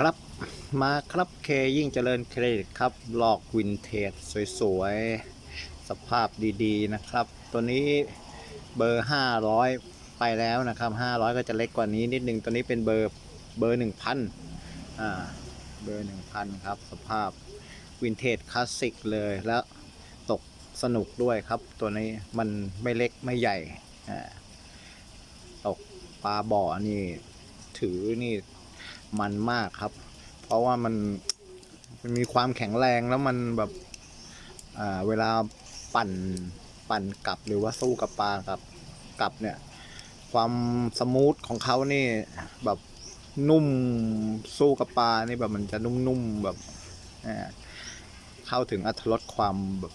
ครับมาครับเคยิ่งเจริญเครดิตครับลอกวินเทจสวยๆ สภาพดีๆนะครับ ตัวนี้เบอร์ 500 ไปแล้วนะครับ 500 ก็จะเล็กกว่านี้นิดนึงตัวนี้เป็นเบอร์เบอร์ 1,000อ่าเบอร์ 1,000 ครับ สภาพวินเทจคลาสสิกเลยแล้วตกสนุกด้วยครับ ตัวนี้มันไม่เล็กไม่ใหญ่อ่าตกปลาบ่อนี่ถือนี่ มันมากครับ เพราะว่ามันมันมีความแข็งแรงแล้วมันแบบเวลาปั่นปั่นกลับหรือว่าสู้กับปลากับกลับเนี่ย ความสมูทของเขานี่แบบนุ่มสู้กับปลานี่แบบมันจะนุ่มๆแบบเข้าถึงอัตรสความแบบ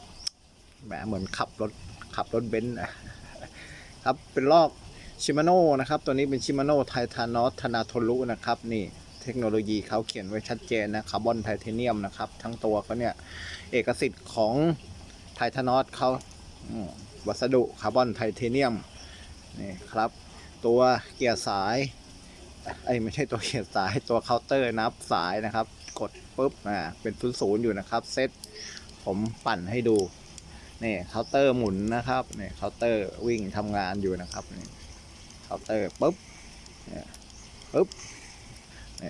แหมเหมือนขับรถขับรถเบนซ์อะครับเป็นลอก ชิมาโน่นะครับตัวนี้เป็นชิมาโน่ไททานอสธนาโทรุนะครับนี่เทคโนโลยีเขาเขียนไว้ชัดเจนนะคาร์บอนไทเทเนียมนะครับทั้งตัวเขาเนี่ยเอกสิทธิ์ของไททานอสเขาวัสดุคาร์บอนไทเทเนียมนี่ครับตัวเกียร์สายไอ้ไม่ใช่ตัวเกียร์สายตัวเคาน์เตอร์นับสายนะครับ กดปุ๊บอ่าเป็นศูนย์ศูนย์อยู่นะครับเซตผมปั่นให้ดูนี่เคาน์เตอร์หมุนนะครับนี่เคาน์เตอร์วิ่งทำงานอยู่นะครับนี่ เคาน์เตอร์ปุ๊บปุ๊บ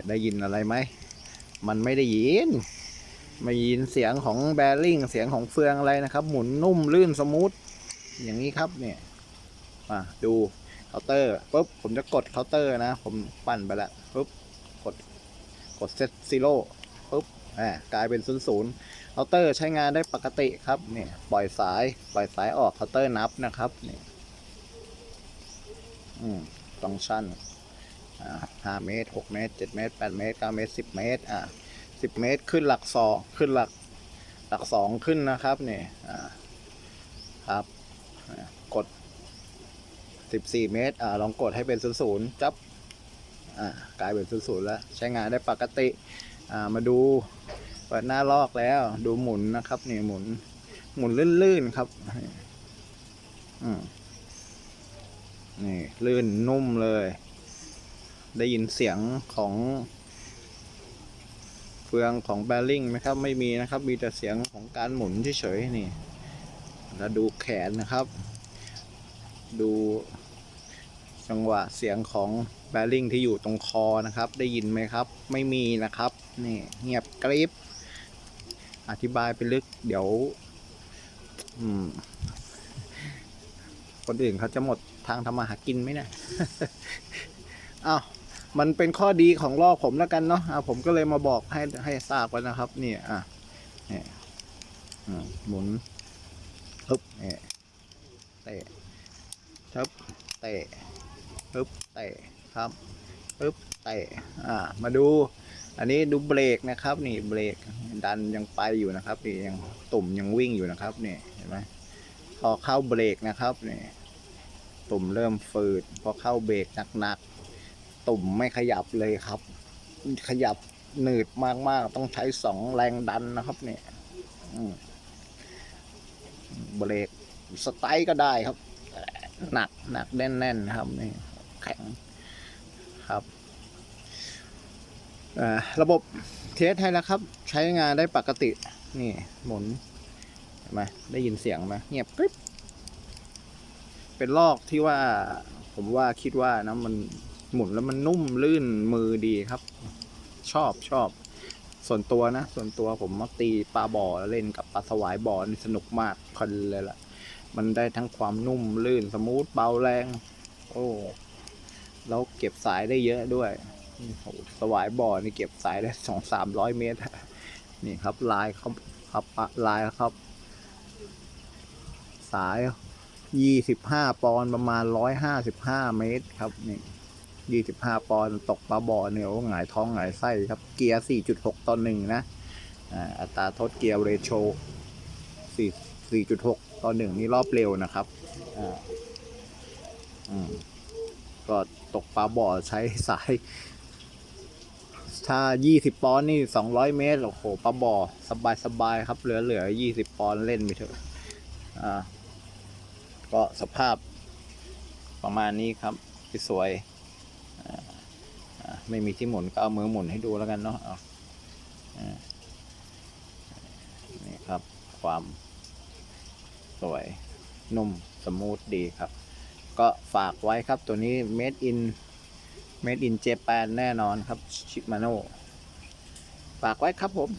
ได้ยินอะไรไหม มันไม่ได้ยิน ไม่ยินเสียงของแบริ่งเสียงของเฟืองอะไรนะครับ หมุนนุ่มลื่นสมูทอย่างนี้ครับเนี่ยมาดูเคาน์เตอร์ปุ๊บผมจะกดเคาน์เตอร์นะ ผมปั่นไปล้วปุ๊บกดกดเซตซีโร่ปุ๊บอ่ากลายเป็นศูนย์ศูนย์เคาน์เตอร์ใช้งานได้ปกติครับเนี่ยปล่อยสายปล่อยสายออกเคาน์เตอร์นับนะครับเนี่ย อืมฟังก์ชันอ่าห้าเมตรหกเมตรเจ็ดเมตรแปดเมตรเก้าเมตรสิบเมตรอ่าสิบเมตรขึ้นหลักสองขึ้นหลักหลักสองขึ้นนะครับเนี่ยอ่าครับกดสิบสี่เมตรอ่าลองกดให้เป็นศูนย์ศูนย์จับอ่ากลายเป็นศูนย์ศูนย์แล้ว ใช้งานได้ปกติอ่ามาดูเปิดหน้าลอกแล้วดูหมุนนะครับนี่หมุนหมุนลื่นๆครับ อืม นี่ลื่นนุ่มเลย ได้ยินเสียงของเฟืองของแบริ่งไหมครับ ไม่มีนะครับ มีแต่เสียงของการหมุนเฉยๆนี่ แล้วดูแขนนะครับ ดูจังหวะเสียงของแบริ่งที่อยู่ตรงคอนะครับ ได้ยินไหมครับ ไม่มีนะครับ นี่เงียบกริบ อธิบายไปลึก เดี๋ยวอืม คนอื่นเขาจะหมดทางทำมาหากินไหมเนี่ยเอามันเป็นข้อดีของลอกผมแล้วกันเนาะอะผมก็เลยมาบอกให้ให้ทราบกันนะครับ นี่อะเนี่ยหมุนฮึบเนี่ยเตะทึบเตะฮึบเตะครับฮึบเตะอ่ามาดู อันนี้ดูเบรกนะครับ นี่เบรกดันยังไปอยู่นะครับนี่ยังตุ่มยังวิ่งอยู่นะครับนี่เห็นไหมพอเข้าเบรกนะครับนี่ ตุ่มเริ่มฝืดพอเข้าเบรกหนักๆตุ่มไม่ขยับเลยครับ ขยับหนืดมากๆ ต้องใช้สองแรงดันนะครับ เนี่ยเบรกสไตล์ก็ได้ครับ หนักหนักแน่นๆนครับนี่แข็งครับระบบเทสให้แล้วครับ ใช้งานได้ปกติ นี่หมุนเห็นไหมได้ยินเสียงไหมเงียบกริบ เป็นลอกที่ว่า ผมว่าคิดว่านะมันหมุนแล้วมันนุ่มลื่นมือดีครับ ชอบชอบ ส่วนตัวนะ ส่วนตัวผมมักตีปลาบ่อแล้วเล่นกับปลาสวายบ่อนี่สนุกมากพลินเลยล่ะ มันได้ทั้งความนุ่มลื่นสมูทเบาแรง โอ้แล้วเก็บสายได้เยอะด้วยสวายบ่อนี่เก็บสายได้สองสามร้อยเมตร นี่ครับลายครับครับลายครับ สาย ยี่สิบห้าปอนด์ประมาณร้อยห้าสิบห้าเมตรครับนี่ยี่สิบห้าปอนด์ตกปลาบ่อเนี่ยโอ้หงายท้องหงายไส้ครับ เกียร์สี่จุดหกต่อหนึ่งนะอ่าอัตราทดเกียร์เรโชสี่สี่จุดหกต่อหนึ่งนี่รอบเร็วนะครับอ่าอืมก็ตกปลาบ่อใช้สาย ถ้ายี่สิบปอนด์นี่สองร้อยเมตร โอ้โห ปลาบ่อ สบายสบายครับ เหลือเหลือยี่สิบปอนด์เล่นไปเถอะ อ่า ก็สภาพประมาณนี้ครับสวยไม่มีที่หมุนก็เอามือหมุนให้ดูแล้วกันเนาะเอานี่ครับความสวยนุ่มสมูทดีครับ ก็ฝากไว้ครับตัวนี้ made in made in Japan แน่นอนครับชิมาโน่ฝากไว้ครับผม